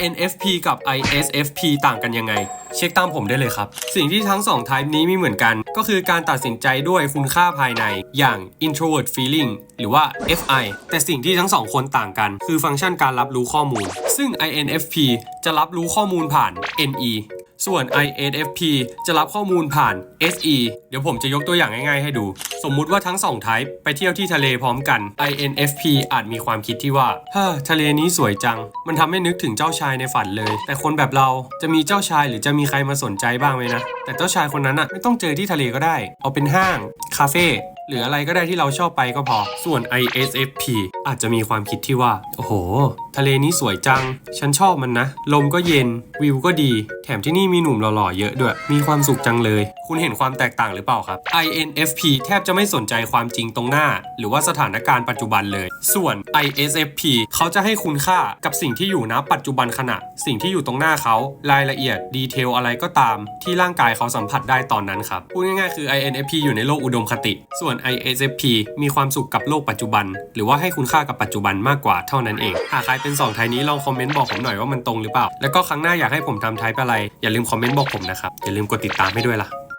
INFP กับ ISFP ต่างกันยังไง เช็คตามผมได้เลยครับ สิ่งที่ทั้ง2 type นี้มีเหมือนกัน ก็คือการตัดสินใจด้วยคุณค่าภายในอย่าง introvert feeling หรือว่า FI แต่สิ่งที่ทั้งสองคนต่างกัน คือฟังก์ชันการรับรู้ข้อมูล ซึ่ง INFP จะรับรู้ข้อมูลผ่าน NE ส่วน ISFP จะรับข้อมูลผ่าน SE เดี๋ยวผมจะยกตัวอย่างง่ายๆให้ดู สมมุติว่าทั้ง2 type ไปเที่ยวที่ทะเลพร้อมกัน INFP อาจมีความคิดที่ว่าเฮ้อทะเลนี้สวยจัง มันทำให้นึกถึงเจ้าชายในฝันเลย แต่คนแบบเราจะมีเจ้าชายหรือจะมีใครมาสนใจบ้างไหมนะ แต่เจ้าชายคนนั้นอะไม่ต้องเจอที่ทะเลก็ได้ เอาเป็นห้าง คาเฟ่หรืออะไรก็ได้ที่เราชอบไปก็พอ ส่วน ISFP อาจจะมีความคิดที่ว่า โอ้โห ทะเลนี้สวยจัง ฉันชอบมันนะ ลมก็เย็น วิวก็ดี ถมที่นี่มีหนุ่มหล่อๆเยอะด้วย มีความสุขจังเลย คุณเห็นความแตกต่างหรือเปล่าครับ INFP แทบจะไม่สนใจความจริงตรงหน้า หรือว่าสถานการณ์ปัจจุบันเลย ส่วน ISFP เขาจะให้คุณค่ากับสิ่งที่อยู่ณปัจจุบันขณะ สิ่งที่อยู่ตรงหน้าเขา รายละเอียด ดีเทลอะไรก็ตาม ที่ร่างกายเขาสัมผัสได้ตอนนั้นครับ พูดง่ายๆคือ INFP อยู่ในโลกอุดมคติ ส่วน ISFP มีความสุขกับโลกปัจจุบัน หรือว่าให้คุณค่ากับปัจจุบันมากกว่าเท่านั้นเอง หากใครเป็น2ไทยนี้ลองคอมเมนต์บอกผมหน่อยว่ามันตรงหรือเปล่า แล้วก็ครั้งหน้าอยากให้ผมทำไทป์อะไรอย่าลืมคอมเมนต์บอกผมนะครับ อย่าลืมกดติดตามให้ด้วยล่ะ